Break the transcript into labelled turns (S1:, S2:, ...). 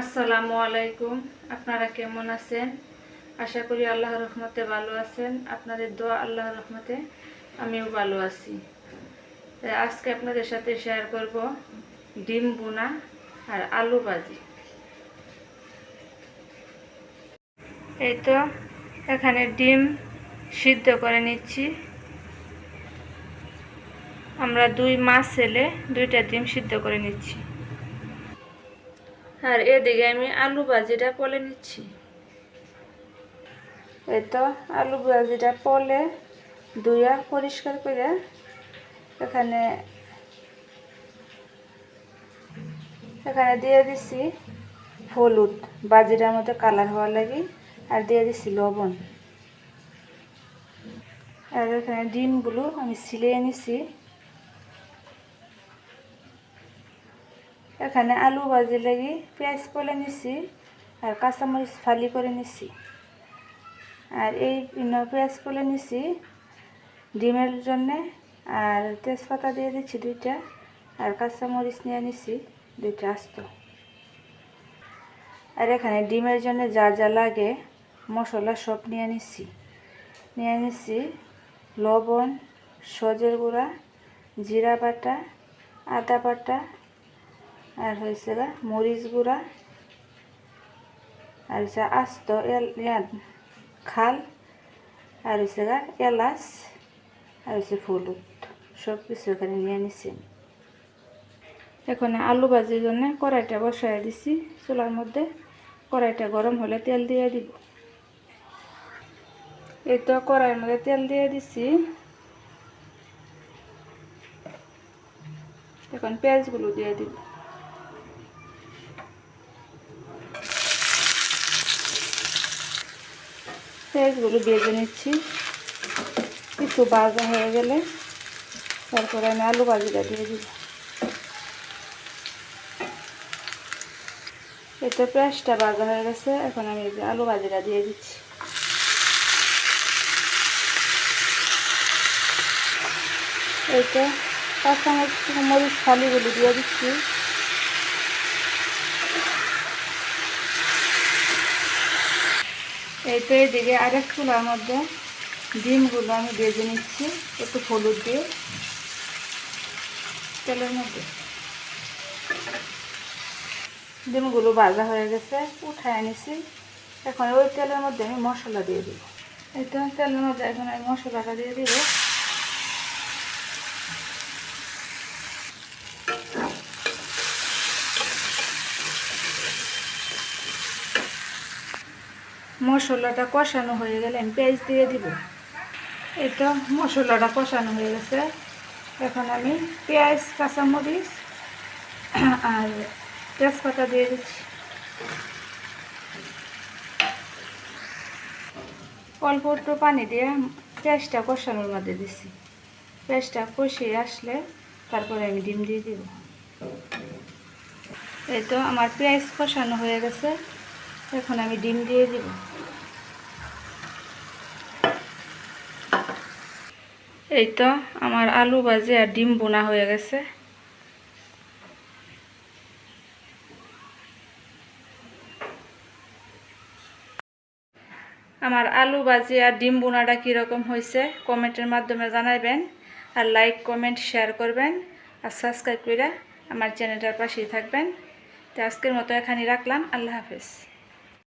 S1: আসসালামু আলাইকুম। আপনারা কেমন আছেন? আশা করি আল্লাহর রহমতে ভালো আছেন। আপনাদের দোয়া আল্লাহর রহমতে আমিও ভালো আছি। আজকে আপনাদের সাথে শেয়ার করব ডিম বোনা আর আলু ভাজি। এই তো, এখানে ডিম সিদ্ধ করে নিচ্ছি। আমরা দুই মাস ছেলে দুইটা ডিম সিদ্ধ করে নিচ্ছি। আর এদিকে আমি আলু ভাজিটা পলে নিচ্ছি। এই তো আলু ভাজিটা পলে ধুয়া পরিষ্কার করে এখানে এখানে দিয়ে দিছি হলুদ। বাজিটার মধ্যে কালার হওয়ার লাগে আর দিয়ে দিছি লবণ। আর এখানে ডিমগুলো আমি সিলিয়ে নিছি। এখানে আলু ভাজি লাগি পেঁয়াজ করে নিছি আর কাঁচামরিচ ফালি করে নিছি। আর এই পেঁয়াজ করে নিছি ডিমের জন্যে আর তেজপাতা দিয়ে দিচ্ছি দুইটা আর কাঁচামরিচ নিয়ে নিছি দুইটা আস্ত। আর এখানে ডিমের জন্য যা যা লাগে মশলা সব নিয়ে নিছি। নিয়ে নিছি লবণ, সজের গুঁড়া, জিরা বাটা, আদা বাটা আর হয়েছে মরিচ গুঁড়া, আর হচ্ছে আস্ত খাল, আর হয়েছে এলাচ, আর হচ্ছে হলুদ সব কিছু এখানে নিয়ে নিছি। এখন আলু ভাজির জন্য কড়াইটা বসাই দিছি চুলার মধ্যে, কড়াইটা গরম হলে তেল দিয়ে দিব। এই তো কড়াইয়ের মধ্যে তেল দিয়ে দিছি। এখন পেঁয়াজগুলো দিয়ে দিব। পেঁয়াজগুলো ভেজে নিচ্ছি। একটু বাজা হয়ে গেলে তারপরে আমি আলু ভাজিটা দিয়ে দিব এতে পেঁয়াজটা ভাজা হয়ে গেছে, এখন আমি আলু ভাজিটা দিয়ে দিচ্ছি। এইটা কাঁচা মরিচ ফালিগুলো দিয়ে দিচ্ছি। এই তো এইদিকে আরেক চুলার মধ্যে ডিমগুলো আমি বেজে নিচ্ছি, একটু হলুদ দিয়ে। তেলের মধ্যে। ডিমগুলো ভাজা হয়ে গেছে, উঠায় নিছি। এখন ওই তেলের মধ্যে আমি মশলা দিয়ে দিব। এই তেলের মধ্যে এখন আমি মশলাটা দিয়ে দিব। মশলাটা কষানো হয়ে গেলে আমি পেঁয়াজ দিয়ে দিব। এই তো মশলাটা কষানো হয়ে গেছে। এখন আমি পেঁয়াজ, কাঁচামরিচ আর তেজপাতা দিয়ে দিচ্ছি। অল্প একটু পানি দিয়ে পেঁয়াজটা কষানোর মধ্যে দিচ্ছি। পেঁয়াজটা কষিয়ে আসলে তারপরে আমি ডিম দিয়ে দিব। এই তো আমার পেঁয়াজ কষানো হয়ে গেছে। এখন আমি ডিম দিয়ে দিব। এই তো আমার আলু ভাজি আর ডিম বোনা হয়ে গেছে। আমার আলু ভাজি আর ডিম বোনাটা কীরকম হয়েছে কমেন্টের মাধ্যমে জানাবেন আর লাইক, কমেন্ট, শেয়ার করবেন আর সাবস্ক্রাইব করে আমার চ্যানেলটার পাশেই থাকবেন। তো আজকের মতো এখানে রাখলাম। আল্লাহ হাফেজ।